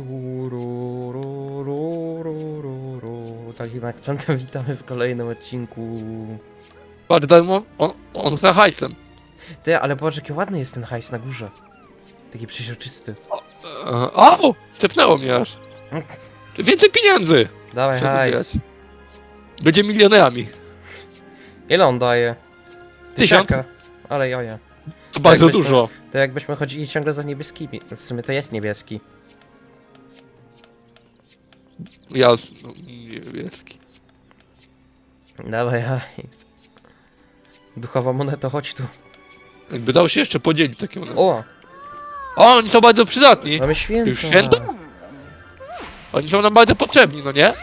Tu, ru, ru, ru, ru, ru, ru. Takim akcentem witamy w kolejnym odcinku. Patrz, daj mu, on, on zna hajsem. Ty, ale popatrz jaki ładny jest ten hajs na górze. Taki przeźroczysty. E, O! Cepnęło mnie aż. Więcej pieniędzy! Dawaj tu hajs. Będzie milionerami. Ile on daje? Tysiąc. Tysiaka. Ale jaja. To bardzo dużo. To jakbyśmy chodzili ciągle za niebieskimi. W sumie to jest niebieski. Jasno, niebieski. Dawaj hajs. Duchowa moneto, chodź tu. Jakby dało się jeszcze podzielić takie one. O! O, oni są bardzo przydatni. Mamy święto. Już święto? Oni są nam bardzo potrzebni, no nie?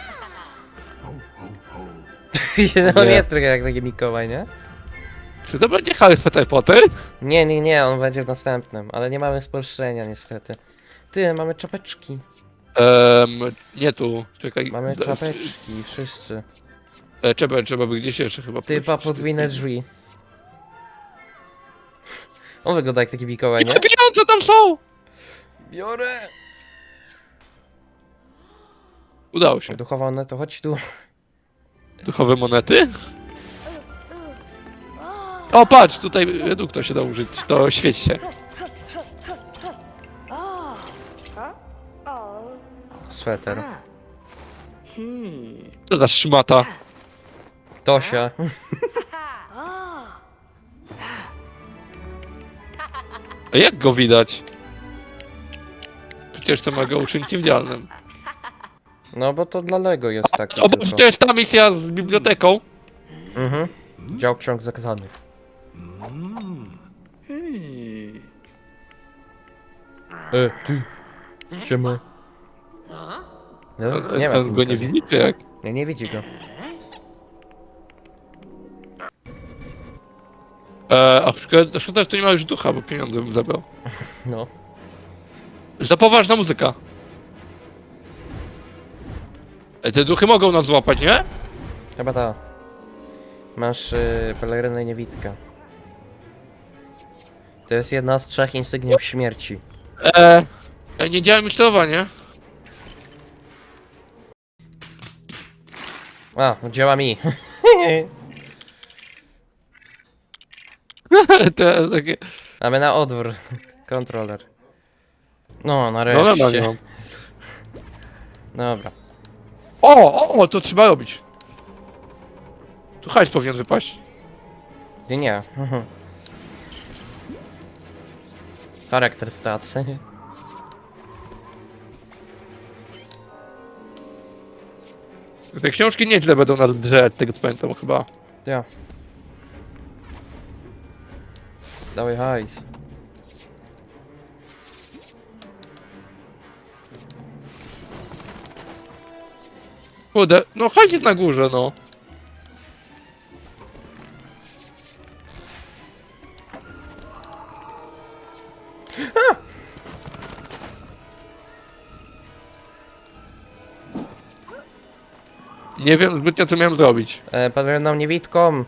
on Nie. jest trochę jak taki Mikołaj, nie? Czy to będzie Harry Potter? Nie, nie, nie, on będzie w następnym, ale nie mamy spolszczenia niestety. Ty, mamy czapeczki. Ehm, nie tu, czekaj. Mamy d- czapeczki, wszyscy. E, trzeba, trzeba by gdzieś jeszcze chyba Ty, pa, pójść. podwójne drzwi. On wygląda jak taki Mikołaj, nie? Ile pieniądze tam są? Biorę! Udało się. Duchowa one, to chodź tu. Duchowe monety? O, patrz, tutaj reduktor się da użyć, to świeć się. Sweter. Co za szmata. Tosia. A jak go widać? Przecież to ma go uczynić niewidzialnym. No bo to dla Lego jest taki O, bo tylko. to jest ta misja z biblioteką. Mhm. Dział ksiąg zakazanych. E, ty. Siema. No, nie ma go nie widzi, czy jak? Nie, nie widzi go. E, a szkoda, szkoda, że tu nie ma już ducha, bo pieniądze bym zabrał. No. Za poważna muzyka. E, te duchy mogą nas złapać, nie? Chyba ta. Masz y, pelerynę niewidka. To jest jedna z trzech insygniów śmierci. E, e, nie działa myślowanie. A, działa mi. to takie... Mamy na odwór. Kontroler. No, No, no, no, nareszcie. no. Dobra. O, o, to trzeba robić. Tu hajs powinien wypaść. Nie, nie. Charakter stats. Te książki nieźle będą nas drzeć, tego co pamiętam chyba. Ja. Dawaj hajs. Kurde, no hajs jest na górze, no. Nie wiem zbytnio co miałem zrobić. E, peleryną niewidką.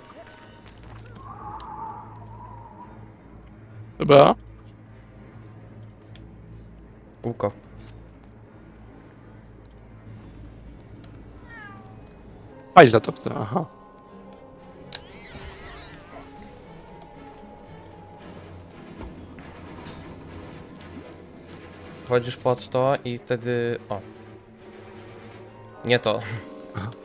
Dobra. Kółko. Hajs za to aha. Wchodzisz pod to i wtedy... O. Nie to. Nie!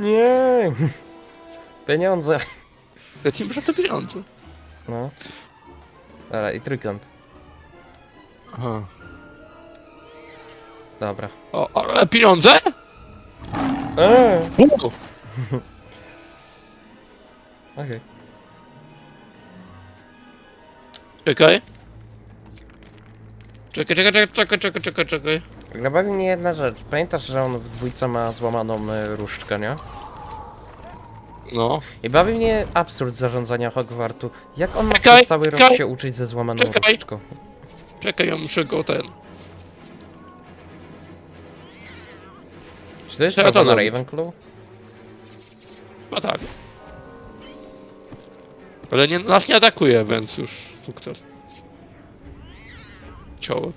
Nie! Pieniądze. Ja ci muszę pieniądze. No. Dobra, i trójkąt. Aha. Dobra. O, ale pieniądze? Eee. U. Okej. Czekaj. Czekaj, czekaj, czekaj, czekaj, czekaj, czekaj, czekaj. Okay. Bawi mnie jedna rzecz. Pamiętasz, że on w dwójce ma złamaną y, różdżkę, nie? No. I bawi mnie absurd zarządzania Hogwartu. Jak on ma Czekaj, przez cały rok czekaj. się uczyć ze złamaną Czekaj. różdżką? Czekaj, ja muszę go ten. To jest Trzeba to zrobić. Ravenclaw? No tak. Ale nie, nas nie atakuje, więc już sukces. Cioło.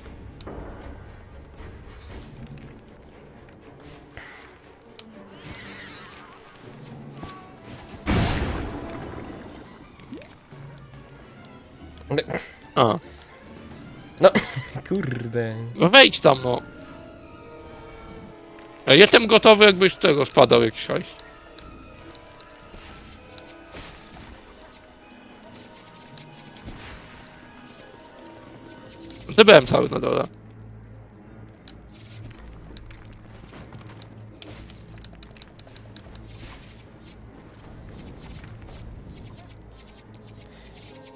A, No, kurde. no wejdź tam no. Ja Jestem gotowy, jakbyś tego spadał jakiś hajs. Zebrałem cały na dole.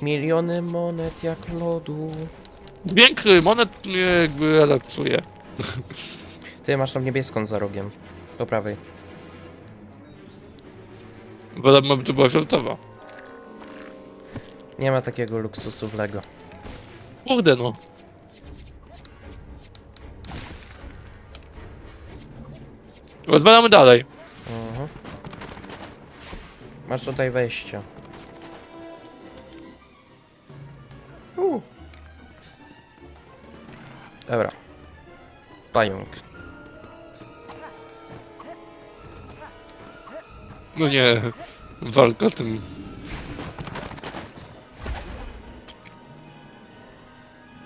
Miliony monet jak lodu. Dźwięk y, monet mnie jakby relaksuje. Ty masz tą niebieską za rogiem. Po prawej. Wolałbym, aby to była fioletowa. Nie ma takiego luksusu w Lego. Kurde no. Rozwalamy dalej. Mhm. Masz tutaj wejście. Dobra. Pająk. No nie. Walka tym.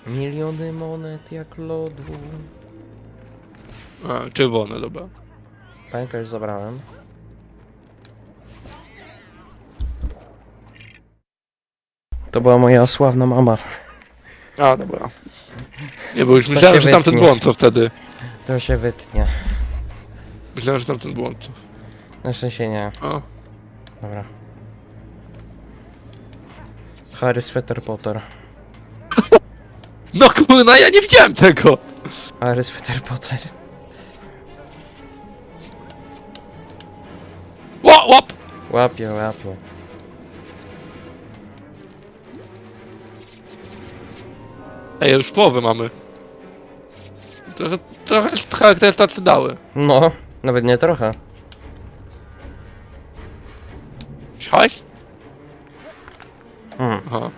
Miliony monet jak lodu. A, czerwone, dobra. Pająka już zabrałem. To była moja sławna mama. A, dobra. Nie, bo już myślałem, się że tamten wytnie. błąd co wtedy. To się wytnie. Myślałem, że tamten błąd. Na szczęście nie. A, Dobra. Harry Sweater Potter. no kurna, ja nie widziałem tego! Harry Sweater Potter. Ła, łap! Łapie, łapie. Ej, już połowę mamy. Trochę, trochę charakterystycy dały. No, nawet nie trochę. Hajs? Mm. Aha.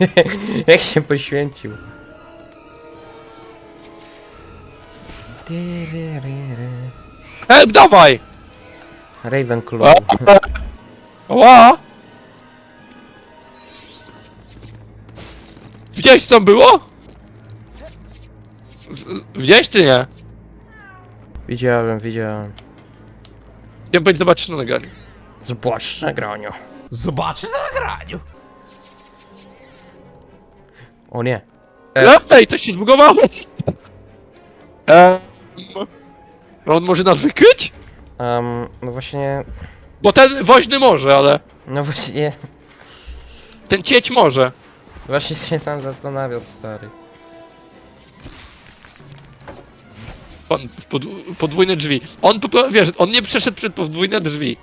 Jak się poświęcił. Ej, dawaj! Ravenclaw. Ła! Widziałeś co tam było? W- Widziałeś czy nie? Widziałem, widziałem. Ja powiedzieć zobaczyć na nagraniu. Zobacz na graniu. Zobacz na nagraniu. O nie. E. Ej, to się zbugowało! Eee, on może nas wykryć? Um, no właśnie, Bo ten woźny może, ale no właśnie, ten cieć może. właśnie się sam zastanawiał, stary. W podw- podwójne drzwi. On po pro- wiesz, on nie przeszedł przed podwójne drzwi.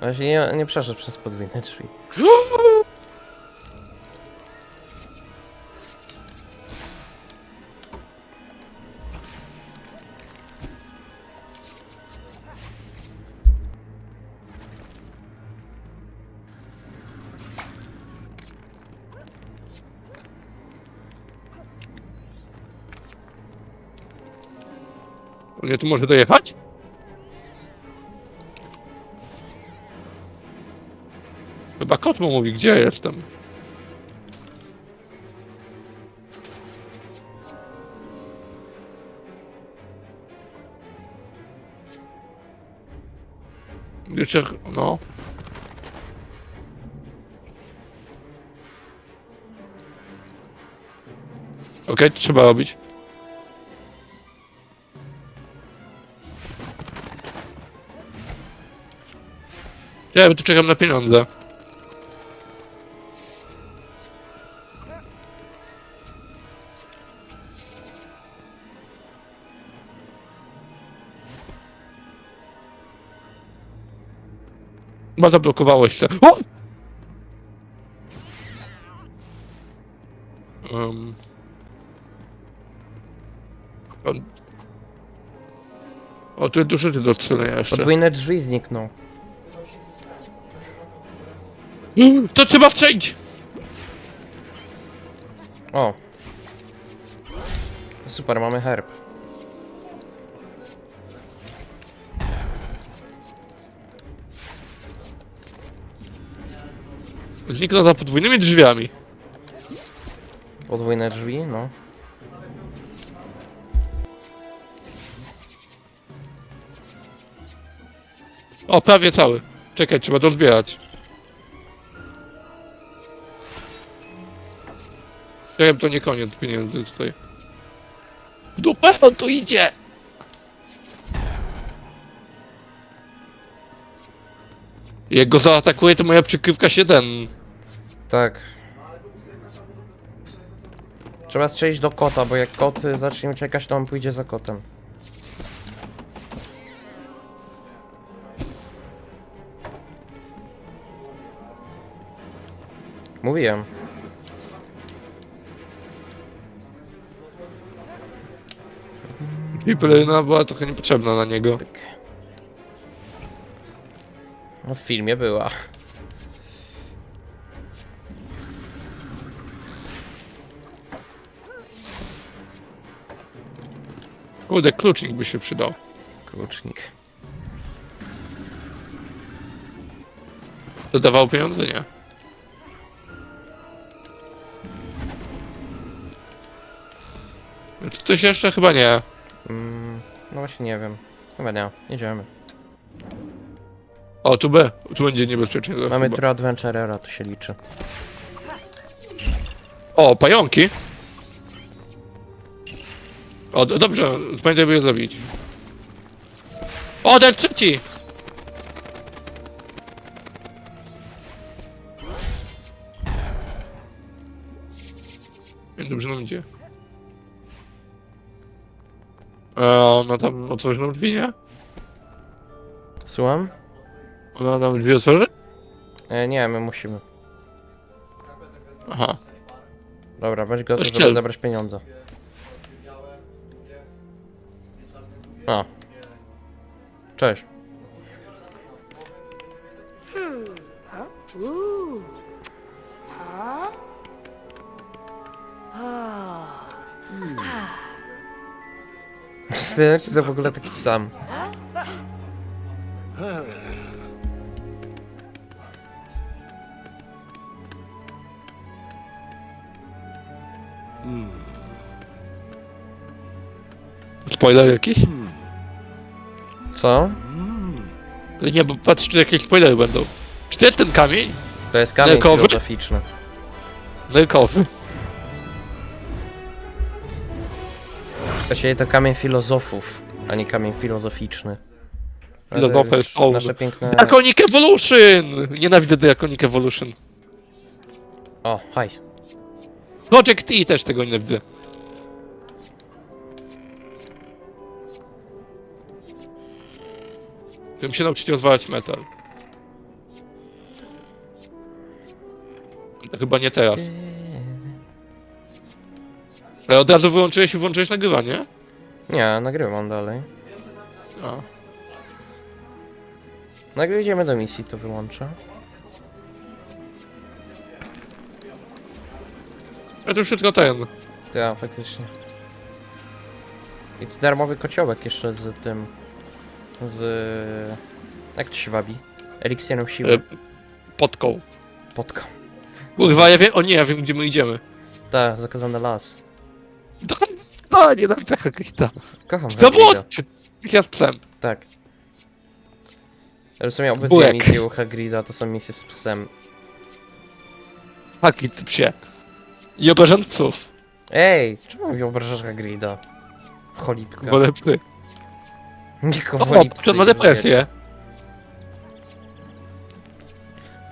Właśnie nie, nie przeszedł przez podwójne drzwi. Nie tu może dojechać? Chyba kot mu mówi, gdzie jestem. Jeszcze, no. Okej, to trzeba robić. Ja tu czekam na pieniądze. Chyba zablokowałeś się. O! Um. O, tu jest duży do strzelenia jeszcze. Podwójne drzwi znikną. To trzeba strzelić! O. Super, mamy herb. Zniknął za podwójnymi drzwiami. Podwójne drzwi, no. O, prawie cały. Czekaj, trzeba to zbierać. Ja to nie koniec pieniędzy tutaj. W Dupę, on tu idzie! Jak go zaatakuje, to moja przykrywka się ten... Tak. Trzeba strzelić do kota, bo jak kot zacznie uciekać, to on pójdzie za kotem. Mówiłem. I peleryna była trochę niepotrzebna na niego. Pyk. No w filmie była. Kurde, klucznik by się przydał. Klucznik. To dawało pieniądze? Nie. Czy ktoś jeszcze? Chyba nie. Właśnie nie wiem. Chyba nie. Jedziemy. O, tu B. Tu będzie niebezpiecznie. za Mamy chyba. True Adventurera, to się liczy. O, pająki. O, do, dobrze. Pamiętaj, by je zabić. O, ten trzeci! Dobrze nam idzie. Ona tam otworzy nam drzwi, nie? Słucham? Ona nam drzwi otworzy? E, nie, my musimy. Aha. Dobra, weź go, Weź żeby zabrać pieniądze. A. Cześć. Ooh. To w ogóle taki sam. Spoiler jakiś? Co? Nie, bo patrz, czy jakieś spoilery będą. Czy to jest ten kamień? To jest kamień Lekowy? filozoficzny. Lejkowy. Właściwie to kamień filozofów, a nie kamień filozoficzny. Ale Filozofa już jest old. Nasze piękne... Draconic Evolution! Nienawidzę Draconic Evolution. O, hajs. Project T też tego nienawidzę. Bym się nauczyć rozwalać metal. To chyba nie teraz. Ale od razu wyłączyłeś i włączyłeś nagrywanie? Nie, nagrywam dalej. A. Jak idziemy do misji, to wyłączę. Ja to już wszystko ten. Tak, faktycznie. I tu darmowy kociołek jeszcze z tym... Z... Jak to się wabi? Eliksierem siły. E, podką. Podką. Kurwa, ja wiem. O nie, ja wiem gdzie my idziemy. Tak, zakazany las. No, nienawidzę Hagrida. Kocham To było... Hagrida. Czy- Ja z psem. Tak. W sumie obydwie Burek. misje u Hagrida to są misje z psem. Hagrid, ty psie. I obrażam psów. Ej, czemu mi obrażasz Hagrida? Cholipka. Wolę psy. Niko O, woli psy to ma depresję.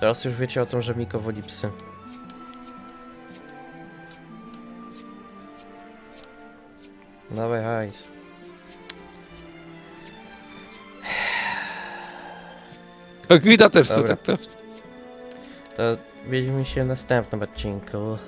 Teraz już wiecie o tym, że Miko woli psy. Dawaj hajs. Hagrida też chce Dobra. tak trafić. To widzimy się w następnym odcinku.